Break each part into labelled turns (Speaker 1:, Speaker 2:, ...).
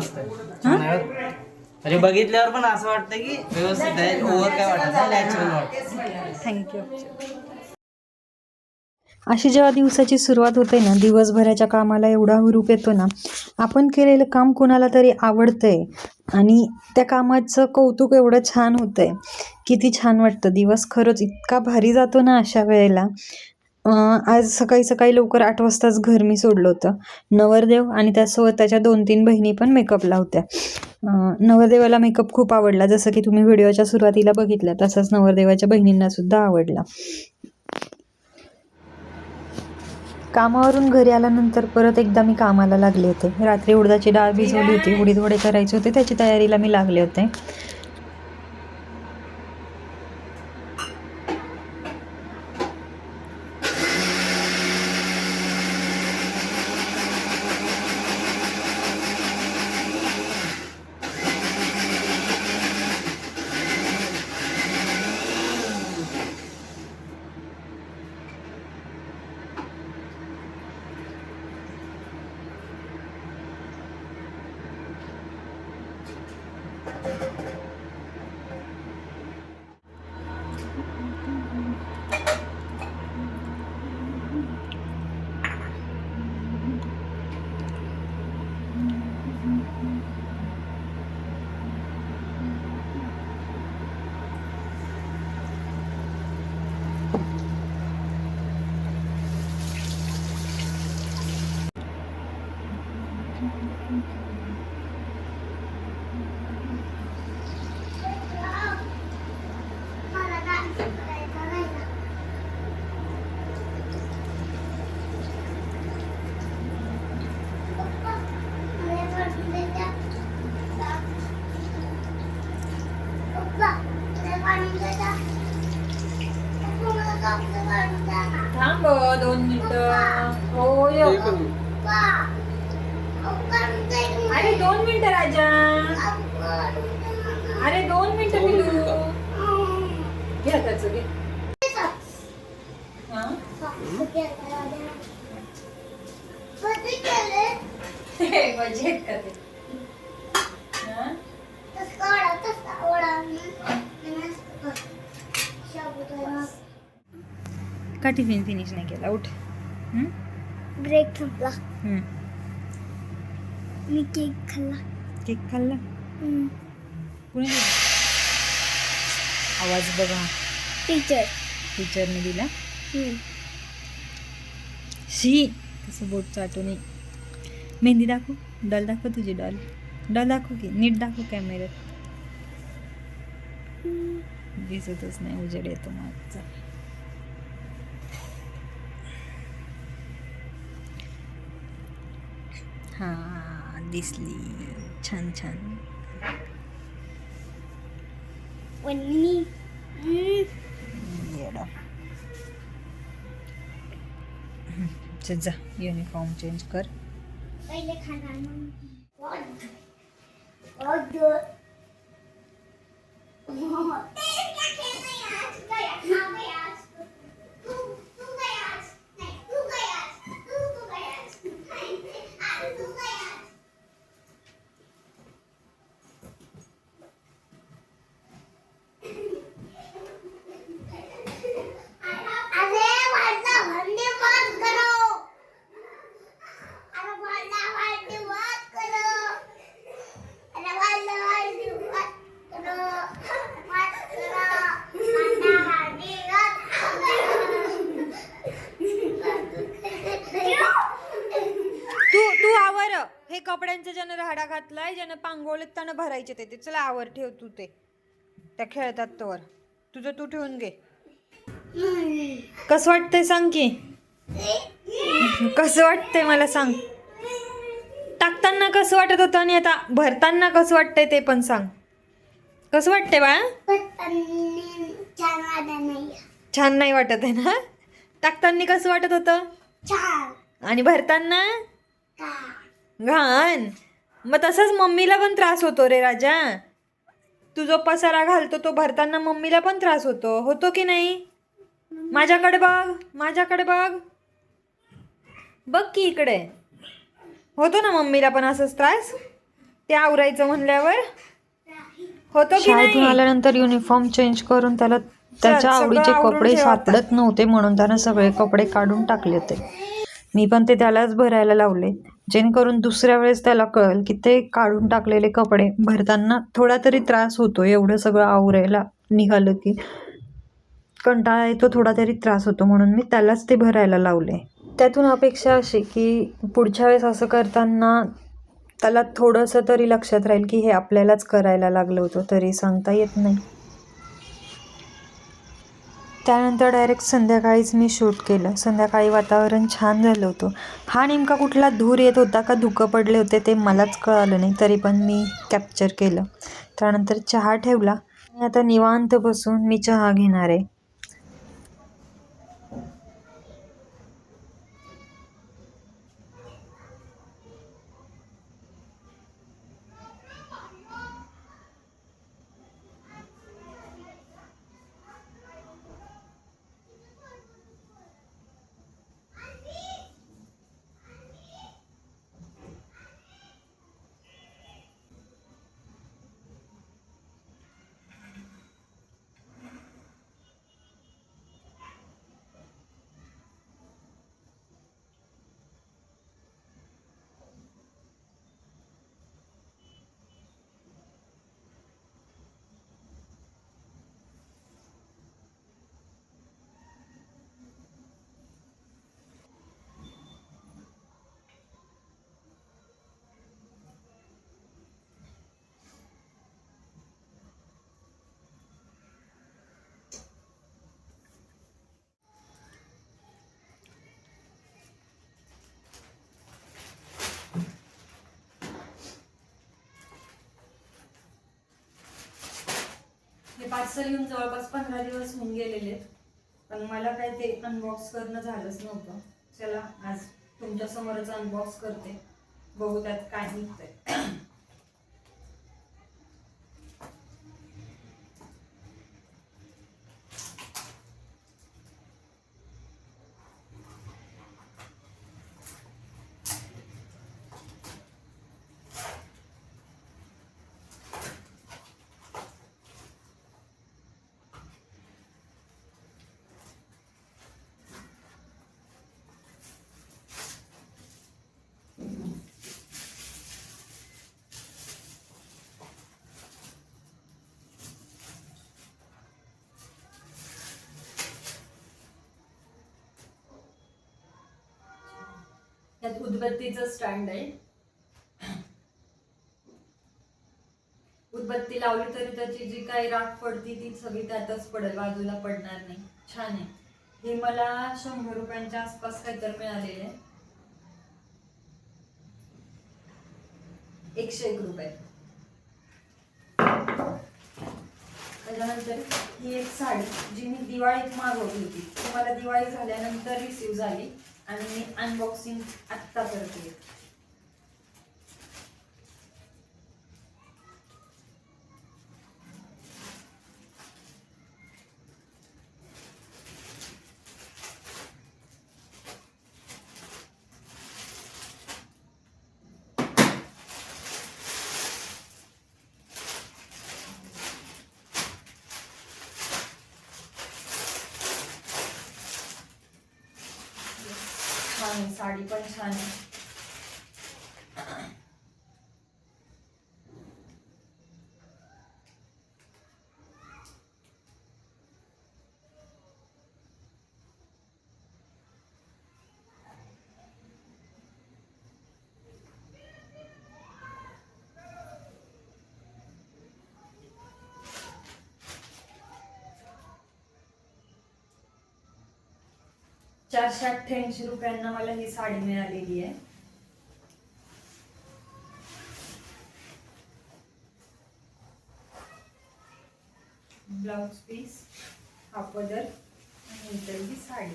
Speaker 1: मस्त आहे. म्हणजे बघितल्यावर पण असं वाटतं की व्यवस्थित आहे. ओव्हर काय वाटत नाही नॅचरल वाटतं.
Speaker 2: थँक्यू अशी जेव्हा दिवसाची सुरुवात होते ना दिवसभराच्या कामाला एवढा हुरूप येतो ना आपण केलेलं काम कोणाला तरी आवडतंय. आणि त्या कामाचं कौतुक एवढं छान होतंय. किती छान वाटतं. दिवस खरंच इतका भारी जातो ना अशा वेळेला. आज सकाळी सकाळी लवकर आठ वाजताच घर मी सोडलं होतं. नवरदेव आणि त्यासोबत त्याच्या दोन तीन बहिणी पण मेकअपला होत्या. नवरदेवाला मेकअप खूप आवडला. जसं की तुम्ही व्हिडिओच्या सुरुवातीला बघितलं तसंच नवरदेवाच्या बहिणींना सुद्धा आवडला. कामावरून घरी आल्यानंतर परत एकदा मी कामाला लागले होते. रात्री उडदाची डाळ भिजवली होती. उडीद वडे करायचे होते. त्याची तयारीला मी लागले होते. Mm-hmm. दोन मिनिटं राजा. अरे दोन मिनिटं पिलू घे हा? हे बजेट का टिफिन फिनिश नाही केला? उठ. हम्म?
Speaker 3: ब्रेक संपला
Speaker 2: हम्म.
Speaker 3: मी केक खाल्ला.
Speaker 2: केक खाल्ला?
Speaker 3: हम्म.
Speaker 2: कुणी दिला? आवाज बघा.
Speaker 3: टीचर.
Speaker 2: टीचरने दिला?
Speaker 3: हम्म.
Speaker 2: शी तसं बोट चाटू नये मेहंदी दाखव. डॉल दाखव तुझी डॉल. डॉल दाखव की नीट दाखव कॅमेऱ्यात दिसतच नाही उजेड येतो मागचा हां. दिसली. छान छान. जा युनिफॉर्म चेंज कर.
Speaker 3: पहिले खाणार मग वॉट वॉट दो अरे वाटला भांडे बंद करो अरे वाटला भांडे बंद करो अरे वाटला भांडे बंद करो बंद करो वाटला भांडे
Speaker 2: तू तू आवर हे कपड्यांचं ज्यानं राडा घातलाय ज्यानं पांगोळीत त्यानं भरायचे ते. चला आवर ठेव तू ते. त्या खेळतात तोवर. तुझं तू ठेवून घे. कसं वाटतंय सांग की? कसं वाटतंय मला सांग? टाकताना कसं वाटत होतं आणि आता भरताना कसं वाटतंय ते पण सांग. कसं वाटतंय बा
Speaker 3: छान नाही
Speaker 2: वाटत आहे ना? टाकताना कसं वाटत होतं? आणि भरताना? घाण. मग तसंच मम्मीला पण त्रास होतो रे राजा. तू जो पसारा घालतो तो भरताना मम्मीला पण त्रास होतो. होतो की नाही? माझ्याकडे बघ माझ्याकडे बघ. बघ की इकडे. होतो ना मम्मीला पण असंच त्रास? ते आवरायचं म्हणल्यावर? होतो की
Speaker 4: शाळेतून
Speaker 2: नाही?
Speaker 4: आल्यानंतर युनिफॉर्म चेंज करून त्याला त्याच्या
Speaker 2: सगळं
Speaker 4: आवडीचे
Speaker 2: आवरून
Speaker 4: कपडे
Speaker 2: ठेवा आता.
Speaker 4: सापडत नव्हते म्हणून त्यानं सगळे कपडे काढून टाकले होते. मी पण ते त्यालाच भरायला लावले. जेणेकरून दुसऱ्या वेळेस त्याला कळेल की ते काढून टाकलेले कपडे भरताना थोडा तरी त्रास होतो एवढं सगळं आवरायला निघालं की. कंटाळा येतो थोडा तरी त्रास होतो म्हणून मी त्यालाच ते भरायला लावले. त्यातून अपेक्षा अशी की पुढच्या वेळेस असं करताना त्याला थोडंसं तरी लक्षात राहील की हे आपल्यालाच करायला लागलं होतं तरी सांगता येत नाही. त्यानंतर डायरेक्ट संध्याकाळीच मी शूट केलं. संध्याकाळी वातावरण छान झालं होतं. हा नेमका कुठला धूर येत होता का धुकं पडले होते ते मलाच कळालं नाही तरी पण मी कॅप्चर केलं. त्यानंतर चहा ठेवला. आणि आता निवांत बसून मी चहा घेणार आहे.
Speaker 2: पार्सल येऊन जवळपास पंधरा दिवस होऊन गेलेले आहेत. पण मला काय ते अनबॉक्स करणं झालंच नव्हतं. चला आज तुमच्यासमोरच अनबॉक्स करते. बघू त्यात काय निघतंय. त्यात उदबत्तीचं स्टँड आहे. उदबत्ती लावली तरी त्याची जी काही राख पडती ती सगळी त्यातच पडेल बाजूला पडणार नाही. छान आहे. हे मला शंभर रुपयांच्या आसपास काहीतरी मिळालेले आहे. एकशे एक रुपये. त्याच्यानंतर ही एक साडी जी मी दिवाळीत मागवली होती. ती मला दिवाळी झाल्यानंतर रिसीव झाली. आणि मी अनबॉक्सिंग आत्ता करते छान आहे साडी पण छान चारशे अठ्ठ्याऐंशी रुपयांना मला ही साडी मिळालेली आहे. ब्लाउज पीस हा पदर आणि इतर ही साडी.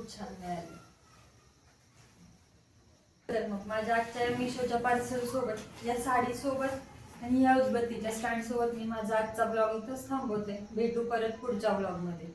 Speaker 2: खूप छान मिळाले तर मग माझ्या आजच्या मिशोच्या पार्सल सोबत या साडी सोबत आणि या उदबत्तीच्या स्टँड सोबत मी माझा आजचा ब्लॉग इथंच थांबवते. भेटू परत पुढच्या ब्लॉगमध्ये